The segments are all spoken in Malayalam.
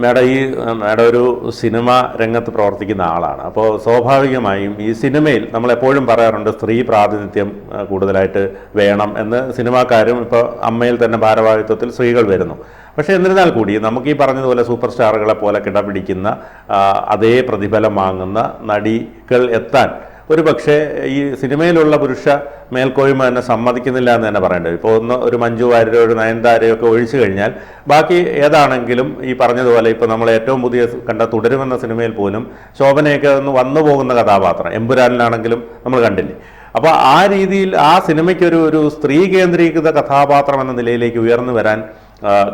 മേഡം ഈ മേഡം ഒരു സിനിമ രംഗത്ത് പ്രവർത്തിക്കുന്ന ആളാണ്. അപ്പോൾ സ്വാഭാവികമായും ഈ സിനിമയിൽ നമ്മൾ എപ്പോഴും പറയാറുണ്ട് സ്ത്രീ പ്രാതിനിധ്യം കൂടുതലായിട്ട് വേണം എന്ന്. സിനിമാക്കാരും ഇപ്പോൾ അമ്മയിൽ തന്നെ ഭാരവാഹിത്വത്തിൽ സ്ത്രീകൾ വരുന്നു. പക്ഷേ എന്നിരുന്നാൽ കൂടി നമുക്ക് ഈ പറഞ്ഞതുപോലെ സൂപ്പർ സ്റ്റാറുകളെ പോലെ കിടപിടിക്കുന്ന അതേ പ്രതിഫലം വാങ്ങുന്ന നടികൾ എത്താൻ ഒരു പക്ഷേ ഈ സിനിമയിലുള്ള പുരുഷ മേൽക്കോയ്മ തന്നെ സമ്മതിക്കുന്നില്ല എന്ന് തന്നെ പറയേണ്ടത്. ഇപ്പോൾ ഒന്ന് ഒരു മഞ്ജു വാര്യരോ ഒരു നയൻതാരയോ ഒക്കെ ഒഴിച്ചു കഴിഞ്ഞാൽ ബാക്കി ഏതാണെങ്കിലും ഈ പറഞ്ഞതുപോലെ ഇപ്പോൾ നമ്മൾ ഏറ്റവും പുതിയ കണ്ട തുടരുമെന്ന സിനിമയിൽ പോലും ശോഭനയൊക്കെ ഒന്ന് വന്നു പോകുന്ന കഥാപാത്രം എമ്പുരാനിലാണെങ്കിലും നമ്മൾ കണ്ടില്ലേ. അപ്പോൾ ആ രീതിയിൽ ആ സിനിമയ്ക്കൊരു ഒരു സ്ത്രീ കേന്ദ്രീകൃത കഥാപാത്രം എന്ന നിലയിലേക്ക് ഉയർന്നു വരാൻ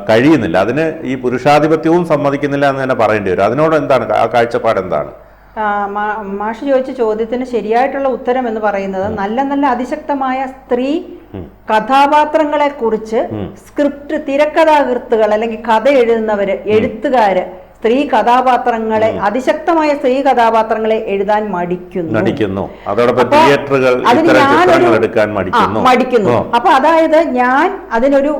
കഴിയുന്നില്ല. അതിന് ഈ പുരുഷാധിപത്യവും സമ്മതിക്കുന്നില്ല എന്ന് തന്നെ പറയേണ്ടി വരും. അതിനോട് എന്താണ് ആ കാഴ്ചപ്പാട് എന്താണ്? മാഷ് ചോദിച്ച ചോദ്യത്തിന് ശരിയായിട്ടുള്ള ഉത്തരം എന്ന് പറയുന്നത് നല്ല നല്ല അതിശക്തമായ സ്ത്രീ കഥാപാത്രങ്ങളെ കുറിച്ച് സ്ക്രിപ്റ്റ് തിരക്കഥാകൃത്തുകൾ അല്ലെങ്കിൽ കഥ എഴുതുന്നവര് എഴുത്തുകാര് സ്ത്രീ കഥാപാത്രങ്ങളെ അതിശക്തമായ സ്ത്രീ കഥാപാത്രങ്ങളെ എഴുതാൻ മടിക്കുന്നു. അതോടൊപ്പം തിയേറ്ററുകൾ ചിത്രങ്ങൾ എടുക്കാൻ മടിക്കുന്നു. മടിക്കുന്നു. അപ്പൊ അതായത് ഞാൻ അതിനൊരു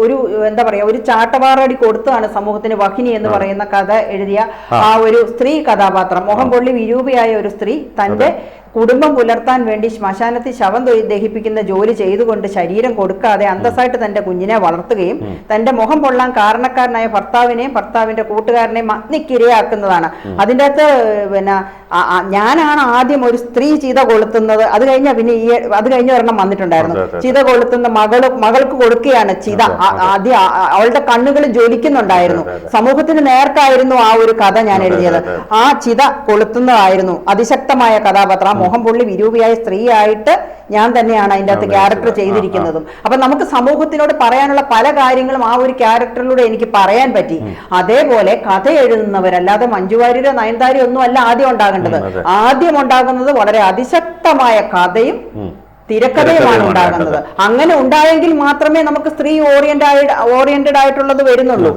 ഒരു എന്താ പറയാ ഒരു ചാട്ടവാറടി കൊടുത്താണ് സമൂഹത്തിന് വഹിനി എന്ന് പറയുന്ന കഥ എഴുതിയ ആ. ഒരു സ്ത്രീ കഥാപാത്രം. മോഹൻപൊള്ളി പൊള്ളി വിരൂപയായ ഒരു സ്ത്രീ തന്റെ കുടുംബം പുലർത്താൻ വേണ്ടി ശ്മശാനത്തിൽ ശവം ദഹിപ്പിക്കുന്ന ജോലി ചെയ്തുകൊണ്ട് ശരീരം കൊടുക്കാതെ അന്തസ്സായിട്ട് തന്റെ കുഞ്ഞിനെ വളർത്തുകയും തന്റെ മുഖം പൊള്ളാൻ കാരണക്കാരനായ ഭർത്താവിനെയും ഭർത്താവിന്റെ കൂട്ടുകാരനെയും അഗ്നിക്കിരയാക്കുന്നതാണ്. അതിന്റെ അകത്ത് പിന്നെ ഞാനാണ് ആദ്യം ഒരു സ്ത്രീ ചീത കൊളുത്തുന്നത്. അത് കഴിഞ്ഞ പിന്നെ ഈ അത് കഴിഞ്ഞ ഒരെണ്ണം വന്നിട്ടുണ്ടായിരുന്നു. ചീത കൊളുത്തുന്ന മകൾ മകൾക്ക് കൊടുക്കുകയാണ് ചീത. ആ- ആദ്യം അവളുടെ കണ്ണുകൾ ജ്വലിക്കുന്നുണ്ടായിരുന്നു. സമൂഹത്തിന് നേർക്കായിരുന്നു ആ ഒരു കഥ ഞാൻ എഴുതിയത്. ആ ചിത കൊളുത്തുന്നതായിരുന്നു. അതിശക്തമായ കഥാപാത്രം. മുഖം പുള്ളി വിരൂപിയായ സ്ത്രീയായിട്ട് ഞാൻ തന്നെയാണ് അതിന്റെ അകത്ത് ക്യാരക്ടർ ചെയ്തിരിക്കുന്നതും. അപ്പൊ നമുക്ക് സമൂഹത്തിനോട് പറയാനുള്ള പല കാര്യങ്ങളും ആ ഒരു ക്യാരക്ടറിലൂടെ എനിക്ക് പറയാൻ പറ്റി. അതേപോലെ കഥ എഴുതുന്നവരല്ലാതെ മഞ്ജുവാര്യരോ നയൻതാരോ ഒന്നും അല്ല ആദ്യം ഉണ്ടാകേണ്ടത്. ആദ്യം ഉണ്ടാകുന്നത് വളരെ അതിശക്തമായ കഥയും തിരക്കഥയുമാണ് ഉണ്ടാകുന്നത്. അങ്ങനെ ഉണ്ടായെങ്കിൽ മാത്രമേ നമുക്ക് സ്ത്രീ ഓറിയന്റഡ് ഓറിയന്റഡ് ആയിട്ടുള്ളത് വരുന്നുള്ളൂ.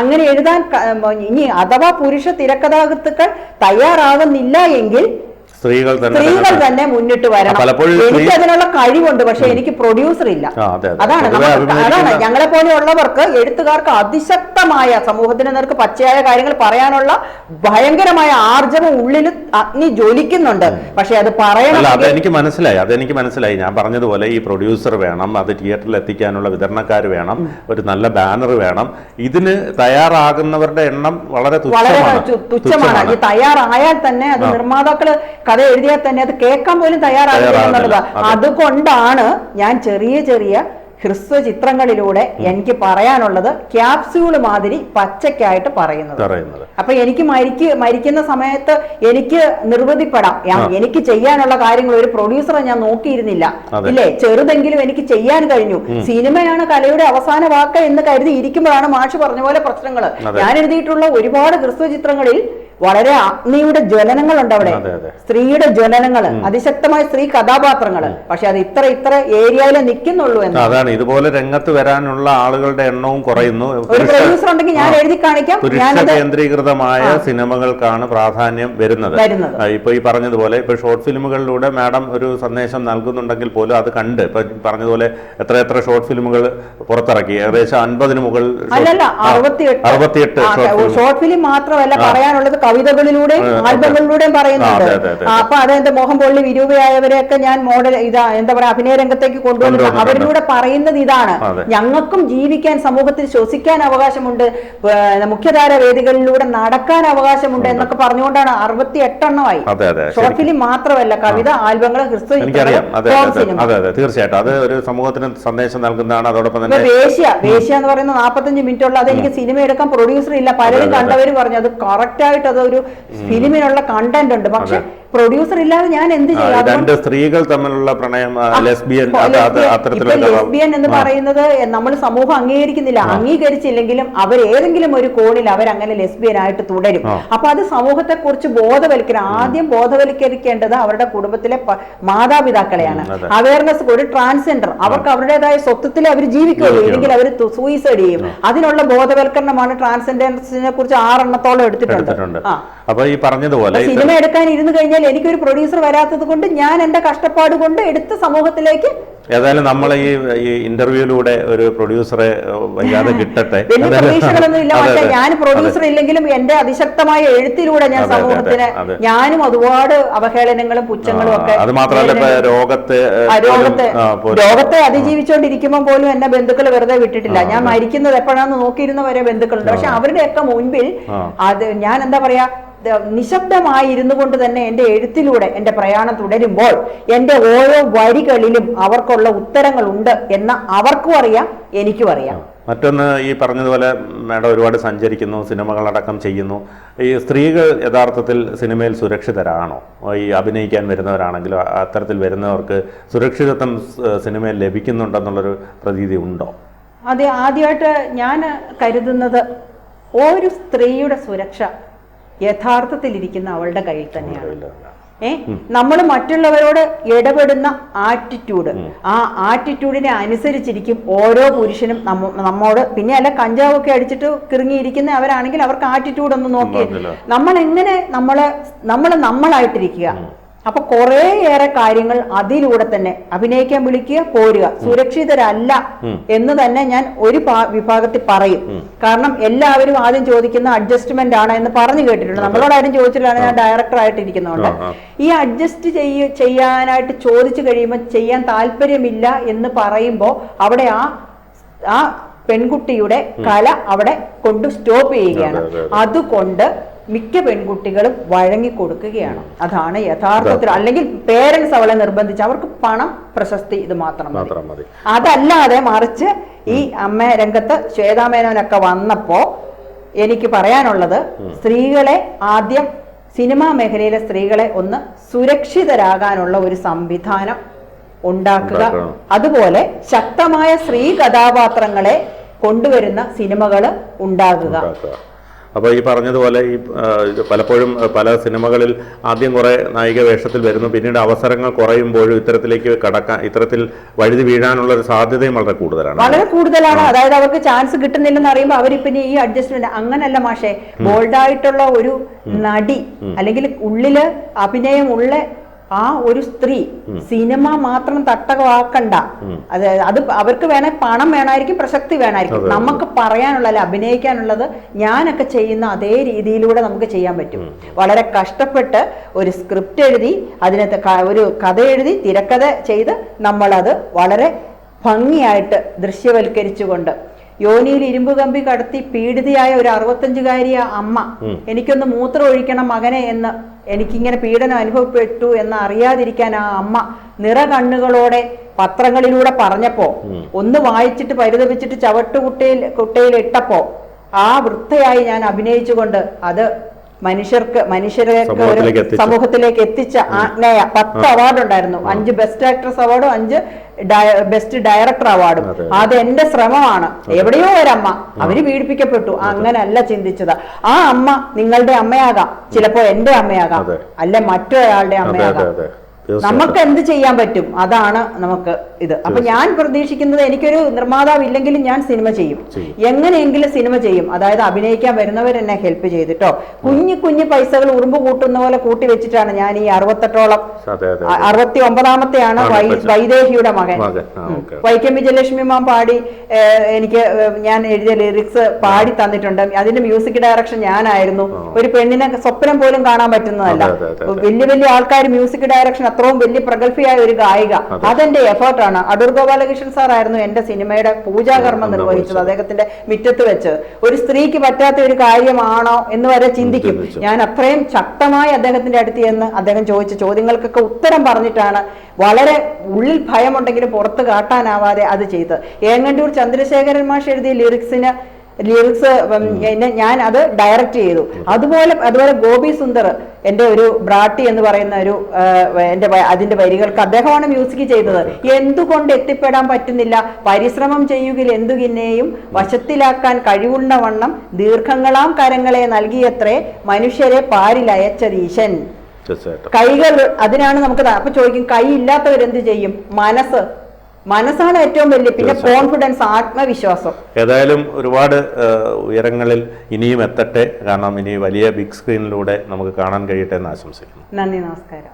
അങ്ങനെ എഴുതാൻ ഇനി അഥവാ പുരുഷ തിരക്കഥാകൃത്തുക്കൾ തയ്യാറാകുന്നില്ല എങ്കിൽ സ്ത്രീകൾ തന്നെ സ്ത്രീകൾ തന്നെ മുന്നിട്ട് വരണം. എനിക്ക് അതിനുള്ള കഴിവുണ്ട് പക്ഷെ എനിക്ക് പ്രൊഡ്യൂസർ ഇല്ല. അതാണ് അതാണ് ഞങ്ങളെ പോലെയുള്ളവർക്ക് എഴുത്തുകാർക്ക് അതിശക്തമായ സമൂഹത്തിന് നേർക്ക് പച്ചയായ കാര്യങ്ങൾ പറയാനുള്ള ഭയങ്കരമായ ആർജവം ഉള്ളിൽ അഗ്നി ജ്വലിക്കുന്നുണ്ട്. പക്ഷെ അത് പറയണം. അതെനിക്ക് മനസ്സിലായി അതെനിക്ക് മനസ്സിലായി. ഞാൻ പറഞ്ഞതുപോലെ ഈ പ്രൊഡ്യൂസർ വേണം അത് തിയേറ്ററിൽ എത്തിക്കാനുള്ള വിതരണക്കാർ വേണം ഒരു നല്ല ബാനർ വേണം. ഇതിന് തയ്യാറാകുന്നവരുടെ എണ്ണം വളരെ തുച്ഛമാണ്. തുച്ഛമാണ്. ഈ തയ്യാറായാൽ തന്നെ അത് നിർമ്മാതാക്കൾ കഥ എഴുതിയാൽ തന്നെ അത് കേൾക്കാൻ പോലും തയ്യാറാകില്ല അതുകൊണ്ടാണ് ഞാൻ ചെറിയ ചെറിയ ഹ്രസ്വ ചിത്രങ്ങളിലൂടെ എനിക്ക് പറയാനുള്ളത് ക്യാപ്സ്യൂൾ മാതിരി പച്ചക്കായിട്ട് പറയുന്നത്. അപ്പൊ എനിക്ക് മരിക്ക് മരിക്കുന്ന സമയത്ത് എനിക്ക് നിർവൃതിപ്പെടാം ഞാൻ- എനിക്ക് ചെയ്യാനുള്ള കാര്യങ്ങൾ ഒരു പ്രൊഡ്യൂസറെ ഞാൻ നോക്കിയിരുന്നില്ല. ഇല്ലേ? ചെറുതെങ്കിലും എനിക്ക് ചെയ്യാൻ കഴിഞ്ഞു. സിനിമയാണ് കലയുടെ അവസാന വാക്ക് എന്ന് കരുതി ഇരിക്കുമ്പോഴാണ് മാഷ് പറഞ്ഞ പോലെ പ്രശ്നങ്ങൾ ഞാൻ എഴുതിയിട്ടുള്ള ഒരുപാട് ഹ്രസ്വ ചിത്രങ്ങളിൽ വളരെ അഗ്നിയുടെ ജ്വലനങ്ങളുണ്ട് അവിടെ. സ്ത്രീയുടെ ജ്വലനങ്ങൾ അതിശക്തമായ സ്ത്രീ കഥാപാത്രങ്ങൾ പക്ഷെ അത് ഇത്ര ഇത്ര ഏരിയയിലെ നിൽക്കുന്നുള്ളൂ എന്ന്. അതാണ് ഇതുപോലെ രംഗത്ത് വരാനുള്ള ആളുകളുടെ എണ്ണവും കുറയുന്നു. ഒരു പ്രൊഡ്യൂസർ ഉണ്ടെങ്കിൽ ഞാൻ എഴുതി കാണിക്കാം. പുരുഷ കേന്ദ്രീകൃതമായ സിനിമകൾക്കാണ് പ്രാധാന്യം വരുന്നത്. ഇപ്പൊ ഈ പറഞ്ഞതുപോലെ ഇപ്പൊ ഷോർട്ട് ഫിലിമുകളിലൂടെ മാഡം ഒരു സന്ദേശം നൽകുന്നുണ്ടെങ്കിൽ പോലും അത് കണ്ട് ഇപ്പൊ പറഞ്ഞതുപോലെ എത്ര എത്ര ഷോർട്ട് ഫിലിമുകൾ പുറത്തിറക്കി. ഏകദേശം അൻപതിന് മുകളിൽ അറുപത്തിയെട്ട്. ഷോർട്ട് ഫിലിം മാത്രമല്ല പറയാനുള്ളത് കവിതകളിലൂടെയും ആൽബങ്ങളിലൂടെ ആൽബങ്ങളിലൂടെയും പറയുന്നുണ്ട്. അപ്പൊ അതെ, അതെന്ത് മോഹൻ പൊള്ളി വിരൂപയായവരെയൊക്കെ ഞാൻ മോഡൽ ഇതാ എന്താ പറയാ അഭിനയ രംഗത്തേക്ക് കൊണ്ടുവന്നു. അവരിലൂടെ പറയുന്നത് ഇതാണ്. ഞങ്ങൾക്കും ജീവിക്കാൻ സമൂഹത്തിൽ ശ്വസിക്കാൻ അവകാശമുണ്ട്. മുഖ്യധാര വേദികളിലൂടെ നടക്കാൻ അവകാശമുണ്ട് എന്നൊക്കെ പറഞ്ഞുകൊണ്ടാണ് അറുപത്തി എട്ടെണ്ണമായി ഷോർട്ട് ഫിലിം മാത്രമല്ല കവിത ആൽബങ്ങൾ ക്രിസ്തു അതെ അതെ തീർച്ചയായിട്ടും. അത് ഒരു സമൂഹത്തിന് സന്ദേശം നൽകുന്നതാണ്. അതോടൊപ്പം തന്നെ വേശ്യ വേശ്യ എന്ന് പറയുന്ന നാപ്പത്തഞ്ച് മിനിറ്റ് ഉള്ള അത് എനിക്ക് സിനിമ എടുക്കാൻ പ്രൊഡ്യൂസർ ഇല്ല. പലരും കണ്ടവര് പറഞ്ഞു അത് കറക്റ്റ് ആയിട്ട് അത് ഒരു ഫിലിമിനുള്ള കണ്ടന്റ് ഉണ്ട്. പക്ഷെ പ്രൊഡ്യൂസർ ഇല്ലാതെ ഞാൻ എന്ത് ചെയ്യാം? രണ്ട് സ്ത്രീകൾ തമ്മിലുള്ള പ്രണയം ലെസ്ബിയൻ ലെസ്ബിയൻ എന്ന് പറയുന്നത് നമ്മൾ സമൂഹം അംഗീകരിക്കുന്നില്ല. അംഗീകരിച്ചില്ലെങ്കിലും അവർ ഏതെങ്കിലും ഒരു കോണിൽ അവർ അങ്ങനെ ലെസ്ബിയൻ ആയിട്ട് തുടരും. അപ്പൊ അത് സമൂഹത്തെ കുറിച്ച് ബോധവൽക്കരണം ആദ്യം ബോധവൽക്കരിക്കേണ്ടത് അവരുടെ കുടുംബത്തിലെ മാതാപിതാക്കളെയാണ്. അവയർനെസ് ഒരു ട്രാൻസ്ജെൻഡർ അവർക്ക് അവരുടേതായ സ്വത്വത്തിൽ അവർ ജീവിക്കുകയുള്ളൂ. ഇല്ലെങ്കിൽ അവർ സൂയിസൈഡ് ചെയ്യും. അതിനുള്ള ബോധവൽക്കരണമാണ് ട്രാൻസ്ജെൻഡേഴ്സിനെ കുറിച്ച് ആറെണ്ണത്തോളം എടുത്തിട്ടുണ്ട്. എടുത്തിട്ടുണ്ട്. അപ്പൊ ഈ പറഞ്ഞതുപോലെ സിനിമ എടുക്കാൻ ഇരുന്ന് കഴിഞ്ഞാൽ എനിക്കൊരു പ്രൊഡ്യൂസർ വരാത്തത് കൊണ്ട് ഞാൻ എന്റെ കഷ്ടപ്പാട് കൊണ്ട് എടുത്ത സമൂഹത്തിലേക്ക് ഏതായാലും നമ്മൾ ഈ ഈ ഇന്റർവ്യൂയിലൂടെ ഒരു പ്രൊഡ്യൂസറെ വയ്യാതെ കിട്ടട്ടെ. ഞാൻ പ്രൊഡ്യൂസർ ഇല്ലെങ്കിലും എന്റെ അതിശക്തമായ എഴുത്തിലൂടെ ഞാൻ സമൂഹത്തിന് ഞാനും ഒരുപാട് അവഹേളനങ്ങളും പുച്ഛങ്ങളും ഒക്കെ അത് മാത്രമല്ല രോഗത്തെ രോഗത്തെ രോഗത്തെ അതിജീവിച്ചുകൊണ്ടിരിക്കുമ്പോൾ പോലും എന്നെ ബന്ധുക്കൾ വെറുതെ വിട്ടിട്ടില്ല. ഞാൻ മരിക്കുന്നത് എപ്പോഴാന്ന് നോക്കിയിരുന്നവരെ ബന്ധുക്കളുണ്ട്. പക്ഷെ അവരുടെയൊക്കെ മുൻപിൽ അത് ഞാൻ എന്താ പറയാ ദ- നിശബ്ദമായി ഇരുന്നു കൊണ്ട് തന്നെ എന്റെ എഴുത്തിലൂടെ എന്റെ പ്രയാണം തുടരുമ്പോൾ എന്റെ ഓരോ വരികളിലും അവർക്കുള്ള ഉത്തരങ്ങളുണ്ട് എന്ന് അവർക്കും അറിയാം എനിക്കും അറിയാം. മറ്റൊന്ന് ഈ പറഞ്ഞതുപോലെ മേഡം ഒരുപാട് സഞ്ചരിക്കുന്നു സിനിമകളടക്കം ചെയ്യുന്നു. ഈ സ്ത്രീകൾ യഥാർത്ഥത്തിൽ സിനിമയിൽ സുരക്ഷിതരാണോ? ഈ അഭിനയിക്കാൻ വരുന്നവരാണെങ്കിലും അത്തരത്തിൽ വരുന്നവർക്ക് സുരക്ഷിതത്വം സിനിമയിൽ ലഭിക്കുന്നുണ്ടെന്നുള്ളൊരു പ്രതീതി ഉണ്ടോ? അതെ ആദ്യമായിട്ട് ഞാൻ കരുതുന്നത് ഒരു സ്ത്രീയുടെ സുരക്ഷ യഥാർത്ഥത്തിൽ ഇരിക്കുന്ന അവളുടെ കയ്യിൽ തന്നെയാണ്. ഏ? നമ്മൾ മറ്റുള്ളവരോട് ഇടപെടുന്ന ആറ്റിറ്റ്യൂഡ് ആ ആറ്റിറ്റ്യൂഡിനെ അനുസരിച്ചിരിക്കും ഓരോ പുരുഷനും നമ്മ നമ്മോട്. പിന്നെ അല്ല കഞ്ചാവൊക്കെ അടിച്ചിട്ട് കിറങ്ങിയിരിക്കുന്ന അവരാണെങ്കിൽ അവർക്ക് ആറ്റിറ്റ്യൂഡ് ഒന്ന് നോക്കി. നമ്മൾ എങ്ങനെ നമ്മൾ നമ്മൾ നമ്മളായിട്ടിരിക്കുക? അപ്പൊ കുറേയേറെ കാര്യങ്ങൾ അതിലൂടെ തന്നെ അഭിനയിക്കാൻ വിളിക്കുക പോരുക സുരക്ഷിതരല്ല എന്ന് തന്നെ ഞാൻ ഒരു വിഭാഗത്തിൽ പറയും. കാരണം എല്ലാവരും ആദ്യം ചോദിക്കുന്ന അഡ്ജസ്റ്റ്മെന്റ് ആണ് എന്ന് പറഞ്ഞു കേട്ടിട്ടുണ്ട്. നമ്മളോട് ആരും ചോദിച്ചിട്ടാണ് ഞാൻ ഡയറക്ടർ ആയിട്ട് ഇരിക്കുന്നതുകൊണ്ട്. ഈ അഡ്ജസ്റ്റ് ചെയ്യ ചെയ്യാനായിട്ട് ചോദിച്ചു കഴിയുമ്പോൾ ചെയ്യാൻ താല്പര്യമില്ല എന്ന് പറയുമ്പോൾ അവിടെ ആ ആ പെൺകുട്ടിയുടെ കല അവിടെ കൊണ്ട് സ്റ്റോപ്പ് ചെയ്യുകയാണ്. അതെ, അതെ, അതെ. അതുകൊണ്ട് മിക്ക പെൺകുട്ടികളും വഴങ്ങി കൊടുക്കുകയാണ് അതാണ് യഥാർത്ഥത്തിൽ അല്ലെങ്കിൽ പേരൻസ് അവളെ നിർബന്ധിച്ച് അവർക്ക് പണം പ്രശസ്തി ഇത് മാത്രം മതി. മാത്രം മതി. അതല്ലാതെ മറിച്ച് ഈ അമ്മ രംഗത്ത് ശ്വേതാമേനോനൊക്കെ വന്നപ്പോ എനിക്ക് പറയാനുള്ളത് സ്ത്രീകളെ ആദ്യം സിനിമാ മേഖലയിലെ സ്ത്രീകളെ ഒന്ന് സുരക്ഷിതരാകാനുള്ള ഒരു സംവിധാനം ഉണ്ടാക്കുക. അതുപോലെ ശക്തമായ സ്ത്രീ കഥാപാത്രങ്ങളെ കൊണ്ടുവരുന്ന സിനിമകൾ ഉണ്ടാകുക അപ്പോൾ ഈ പറഞ്ഞതുപോലെ ഈ പലപ്പോഴും പല സിനിമകളിൽ ആദ്യം കുറേ നായിക വേഷത്തിൽ വരുന്നു. പിന്നീട് അവസരങ്ങൾ കുറയുമ്പോഴും ഇത്തരത്തിലേക്ക് കടക്കാൻ ഇത്തരത്തിൽ വഴുതി വീഴാനുള്ള ഒരു സാധ്യതയും വളരെ കൂടുതലാണ്. വളരെ കൂടുതലാണ്. അതായത് അവർക്ക് ചാൻസ് കിട്ടുന്നില്ലെന്ന് അറിയുമ്പോൾ അവർ പിന്നെ ഈ അഡ്ജസ്റ്റ്മെന്റ് അങ്ങനല്ല മാഷേ. ബോൾഡായിട്ടുള്ള ഒരു നടി അല്ലെങ്കിൽ ഉള്ളിൽ അഭിനയം ഉള്ള ആ ഒരു സ്ത്രീ സിനിമ മാത്രം തട്ടകമാക്കണ്ട. അത് അത് അവർക്ക് വേണേ പണം വേണമായിരിക്കും പ്രസക്തി വേണമായിരിക്കും നമുക്ക് പറയാനുള്ള അല്ല അഭിനയിക്കാനുള്ളത് ഞാനൊക്കെ ചെയ്യുന്ന അതേ രീതിയിലൂടെ നമുക്ക് ചെയ്യാൻ പറ്റും. വളരെ കഷ്ടപ്പെട്ട് ഒരു സ്ക്രിപ്റ്റ് എഴുതി അതിനകത്ത് ഒരു കഥ എഴുതി തിരക്കഥ ചെയ്ത് നമ്മളത് വളരെ ഭംഗിയായിട്ട് ദൃശ്യവൽക്കരിച്ചുകൊണ്ട് യോനിയിൽ ഇരുമ്പ് കമ്പി കടത്തി പീഡിതയായ ഒരു അറുപത്തഞ്ചുകാരിയ അമ്മ എനിക്കൊന്ന് മൂത്രം ഒഴിക്കണം മകനെ എന്ന് എനിക്കിങ്ങനെ പീഡനം അനുഭവപ്പെട്ടു എന്ന് അറിയാതിരിക്കാൻ ആ അമ്മ നിറ കണ്ണുകളോടെ പത്രങ്ങളിലൂടെ പറഞ്ഞപ്പോ ഒന്ന് വായിച്ചിട്ട് പരിതപിച്ചിട്ട് ചവട്ടുകുട്ടയിൽ കുട്ടയിൽ ഇട്ടപ്പോ ആ വൃത്തയായി ഞാൻ അഭിനയിച്ചുകൊണ്ട് അത് മനുഷ്യർക്ക് മനുഷ്യർക്ക് ഒരു സമൂഹത്തിലേക്ക് എത്തിച്ച ആജ്ഞയ പത്ത് അവാർഡ് ഉണ്ടായിരുന്നു അഞ്ച് ബെസ്റ്റ് ആക്ട്രസ് അവാർഡും അഞ്ച് ബെസ്റ്റ് ഡയറക്ടർ അവാർഡും. അത്. എന്റെ ശ്രമമാണ്. എവിടെയോ ഒരമ്മ. അവർ പീഡിപ്പിക്കപ്പെട്ടു. അങ്ങനല്ല ചിന്തിച്ചത്. ആ അമ്മ നിങ്ങളുടെ അമ്മയാകാം. ചിലപ്പോ എന്റെ അമ്മയാകാം. അല്ലെ മറ്റൊരാളുടെ അമ്മയാകാം. നമുക്ക് എന്ത് ചെയ്യാൻ പറ്റും? അതാണ് നമുക്ക് ഇത്. അപ്പൊ ഞാൻ പ്രതീക്ഷിക്കുന്നത് എനിക്കൊരു നിർമ്മാതാവ് ഇല്ലെങ്കിലും ഞാൻ സിനിമ ചെയ്യും. എങ്ങനെയെങ്കിലും സിനിമ ചെയ്യും. അതായത് അഭിനയിക്കാൻ വരുന്നവർ എന്നെ ഹെൽപ്പ് ചെയ്തിട്ടോ? കുഞ്ഞു കുഞ്ഞു പൈസകൾ ഉറുമ്പ് കൂട്ടുന്ന പോലെ കൂട്ടി വെച്ചിട്ടാണ് ഞാൻ ഈ അറുപത്തെട്ടോളം അറുപത്തി ഒമ്പതാമത്തെയാണ് ആണ് വൈദേഹിയുടെ മകൻ. വൈക്കം വിജയലക്ഷ്മി മാം പാടി എനിക്ക് ഞാൻ എഴുതിയ ലിറിക്സ് പാടി തന്നിട്ടുണ്ട്. അതിന്റെ മ്യൂസിക് ഡയറക്ഷൻ ഞാനായിരുന്നു. ഒരു പെണ്ണിനെ സ്വപ്നം പോലും കാണാൻ പറ്റുന്നതല്ല. വലിയ വലിയ ആൾക്കാർ മ്യൂസിക് ഡയറക്ഷൻ അത്രയും വലിയ പ്രഗത്ഭയായ ഒരു ഗായിക. അതെന്റെ എഫേർട്ടാണ്. അടൂർ ഗോപാലകൃഷ്ണൻ സാർ ആയിരുന്നു എന്റെ സിനിമയുടെ പൂജാകർമ്മം നിർവഹിച്ചത്. അദ്ദേഹത്തിന്റെ മുറ്റത്ത് വെച്ച്. ഒരു സ്ത്രീക്ക് പറ്റാത്ത ഒരു കാര്യമാണോ എന്ന് വരെ ചിന്തിക്കും. ഞാൻ അത്രയും ശക്തമായി അദ്ദേഹത്തിന്റെ അടുത്ത് എന്ന് അദ്ദേഹം ചോദിച്ച. ചോദ്യങ്ങൾക്കൊക്കെ ഉത്തരം പറഞ്ഞിട്ടാണ് വളരെ ഉള്ളിൽ ഭയമുണ്ടെങ്കിലും പുറത്ത് കാട്ടാനാവാതെ അത് ചെയ്തത്. ഏങ്ങണ്ടൂർ ചന്ദ്രശേഖരൻ മാഷ് എഴുതിയ ലിറിക്സിന് ലിറിക്സ് ഞാൻ അത് ഡയറക്റ്റ് ചെയ്തു. അതുപോലെ അതുപോലെ ഗോപി സുന്ദർ എന്റെ ഒരു ബ്രാട്ടി എന്ന് പറയുന്ന ഒരു എന്റെ എന്റെ അതിന്റെ അതിന്റെ വരികൾക്ക് അദ്ദേഹമാണ് മ്യൂസിക് ചെയ്തത്. എന്തുകൊണ്ട് എത്തിപ്പെടാൻ പറ്റുന്നില്ല? പരിശ്രമം ചെയ്യുകിൽ എന്തുകിന്നെയും വശത്തിലാക്കാൻ കഴിവുള്ള വണ്ണം ദീർഘങ്ങളാം കരങ്ങളെ നൽകിയത്രേ മനുഷ്യരെ തീർച്ചയായിട്ടും. കൈകൾ അതിനാണ് നമുക്ക് അപ്പൊ ചോദിക്കും കൈ ഇല്ലാത്തവരെന്ത് ചെയ്യും? മനസ്സ് മനസ്സാണ് ഏറ്റവും വലിയ പിന്നെ കോൺഫിഡൻസ് ആത്മവിശ്വാസം. ഏതായാലും ഒരുപാട് ഉയരങ്ങളിൽ ഇനിയും എത്തട്ടെ. കാരണം ഇനി വലിയ ബിഗ് സ്ക്രീനിലൂടെ നമുക്ക് കാണാൻ കഴിയട്ടെ എന്ന് ആശംസിക്കുന്നു. നന്ദി നമസ്കാരം.